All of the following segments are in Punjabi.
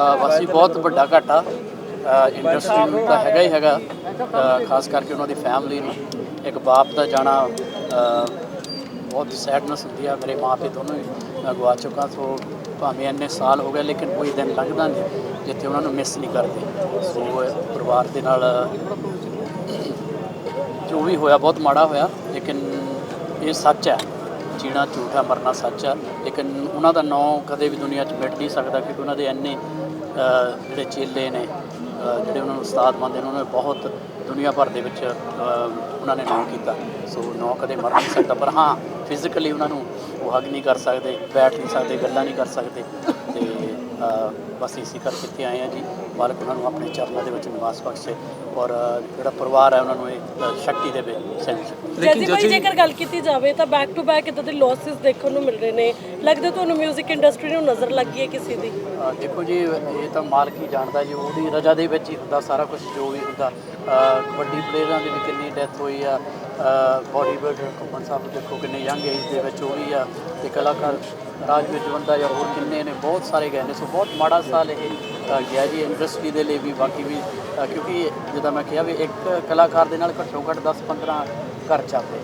ਅ, ਵਾਸੀ ਬਹੁਤ ਵੱਡਾ ਘਾਟਾ ਇੰਡਸਟਰੀ ਨੂੰ ਤਾਂ ਹੈਗਾ ਹੀ ਹੈਗਾ। ਖਾਸ ਕਰਕੇ ਉਹਨਾਂ ਦੀ ਫੈਮਿਲੀ ਨੂੰ। ਇੱਕ ਬਾਪ ਦਾ ਜਾਣਾ ਬਹੁਤ ਸੈਡਨੈਸ ਹੁੰਦੀ ਆ। ਮੇਰੇ ਮਾਂ ਪਿਓ ਦੋਨੋਂ ਹੀ ਮੈਂ ਗਵਾ ਚੁੱਕਾ ਸੋ ਭਾਵੇਂ ਇੰਨੇ ਸਾਲ ਹੋ ਗਏ ਲੇਕਿਨ ਕੋਈ ਦਿਨ ਲੰਘਦਾ ਨਹੀਂ ਜਿੱਥੇ ਉਹਨਾਂ ਨੂੰ ਮਿਸ ਨਹੀਂ ਕਰਦੇ। ਸੋ ਪਰਿਵਾਰ ਦੇ ਨਾਲ ਜੋ ਵੀ ਹੋਇਆ ਬਹੁਤ ਮਾੜਾ ਹੋਇਆ ਲੇਕਿਨ ਇਹ ਸੱਚ ਹੈ। ਜੀਣਾ ਝੂਠ ਆ, ਮਰਨਾ ਸੱਚ ਆ। ਲੇਕਿਨ ਉਹਨਾਂ ਦਾ ਨਾਂ ਕਦੇ ਵੀ ਦੁਨੀਆ 'ਚ ਮਿਟ ਨਹੀਂ ਸਕਦਾ ਕਿਉਂਕਿ ਉਹਨਾਂ ਦੇ ਇੰਨੇ ਜਿਹੜੇ ਚੇਲੇ ਨੇ ਜਿਹੜੇ ਉਹਨਾਂ ਨੂੰ ਉਸਤਾਦ ਮੰਨਦੇ ਨੇ, ਉਹਨਾਂ ਨੇ ਬਹੁਤ ਦੁਨੀਆ ਭਰ ਦੇ ਵਿੱਚ ਉਹਨਾਂ ਨੇ ਨਾਂ ਕੀਤਾ। ਸੋ ਨਾਂ ਕਦੇ ਮਰ ਨਹੀਂ ਸਕਦਾ। ਪਰ ਹਾਂ ਫਿਜ਼ੀਕਲੀ ਉਹਨਾਂ ਨੂੰ ਉਹ ਹੱਗ ਨਹੀਂ ਕਰ ਸਕਦੇ, ਬੈਠ ਨਹੀਂ ਸਕਦੇ, ਗੱਲਾਂ ਨਹੀਂ ਕਰ ਸਕਦੇ। ਤੇ ਬਸ ਇਸੇ ਕਰਕੇ ਇੱਥੇ ਆਏ ਆ ਜੀ। ਮਾਲਕ ਉਹਨਾਂ ਨੂੰ ਆਪਣੇ ਚਰਨਾਂ ਦੇ ਵਿੱਚ ਨਿਵਾਸ ਬਖਸ਼ੇ ਔਰ ਜਿਹੜਾ ਪਰਿਵਾਰ ਹੈ ਉਹਨਾਂ ਨੂੰ ਇਹ ਅ, ਸ਼ਕਤੀ ਦੇਵੇ ਸ਼ਕਤੀ ਜੈਸੀ ਭਾਈ ਜੇਕਰ ਗੱਲ ਕੀਤੀ ਜਾਵੇ ਤਾਂ ਬੈਕ ਟੂ ਬੈਕ ਇਦਾਂ ਦੇ ਲਾਸਸ ਦੇਖਣ ਨੂੰ ਮਿਲ ਰਹੇ ਨੇ। ਲੱਗਦਾ ਤੁਹਾਨੂੰ 뮤직 ਇੰਡਸਟਰੀ ਨੂੰ ਨਜ਼ਰ ਲੱਗੀ ਹੈ ਕਿਸੇ ਦੀ? ਦੇਖੋ ਜੀ ਇਹ ਤਾਂ ਮਾਲਕ ਹੀ ਜਾਣਦਾ ਜੀ ਉਹਦੀ ਰਜ਼ਾ ਦੇ ਵਿੱਚ ਹੀ ਹੁੰਦਾ ਸਾਰਾ ਕੁਝ ਜੋ ਵੀ ਹੁੰਦਾ। ਕਬੱਡੀ ਪਲੇਅਰਾਂ ਦੀ ਵੀ ਕਿੰਨੀ ਡੈਥ ਹੋਈ ਆ ਬਾਡੀ ਬਿਲਡਰ ਕੁਮਨ ਸਾਹਿਬ, ਦੇਖੋ ਕਿੰਨੇ ਯੰਗ ਏਜ ਦੇ ਵਿੱਚ ਉਹ ਵੀ ਆ ਤੇ ਕਲਾਕਾਰ ਰਾਜਵੀਰ ਜਵੰਦਾ ਜਾਂ ਹੋਰ ਕਿੰਨੇ ਨੇ, ਬਹੁਤ ਸਾਰੇ ਗਏ ਨੇ। ਸੋ ਬਹੁਤ ਮਾੜਾ ਸਾਲ ਇਹ ਗਿਆ ਜੀ ਇੰਡਸਟਰੀ ਦੇ ਲਈ ਵੀ, ਬਾਕੀ ਵੀ ਕਿਉਂਕਿ ਜਿੱਦਾਂ ਮੈਂ ਕਿਹਾ ਵੀ ਇੱਕ ਕਲਾਕਾਰ ਦੇ ਨਾਲ ਘੱਟੋ ਘੱਟ 10 15 ਘਰ ਚੱਲਦੇ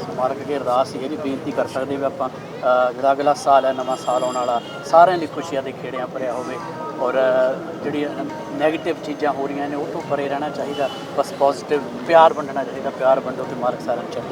ਸਮਾਰਕ ਕੇ ਅਰਦਾਸ ਹੀ ਜੀ ਬੇਨਤੀ ਕਰ ਸਕਦੇ ਵੀ ਆਪਾਂ ਜਿਹੜਾ ਅਗਲਾ ਸਾਲ ਹੈ ਨਵਾਂ ਸਾਲ ਆਉਣ ਵਾਲਾ ਸਾਰਿਆਂ ਲਈ ਖੁਸ਼ੀਆਂ ਦੇ ਖੇੜਿਆਂ ਭਰਿਆ ਹੋਵੇ ਔਰ ਅ, ਜਿਹੜੀਆਂ ਨੈਗੇਟਿਵ ਚੀਜ਼ਾਂ ਹੋ ਰਹੀਆਂ ਨੇ ਉਹ ਤੋਂ ਪਰੇ ਰਹਿਣਾ ਚਾਹੀਦਾ ਬਸ ਪੋਜ਼ਿਟਿਵ ਪਿਆਰ ਵੰਡਣਾ ਚਾਹੀਦਾ ਪਿਆਰ ਵੰਡੋ ਤੇ ਮਾਲਕ ਸਾਰਿਆਂ ਨੂੰ ਚੜ੍ਹਦੀ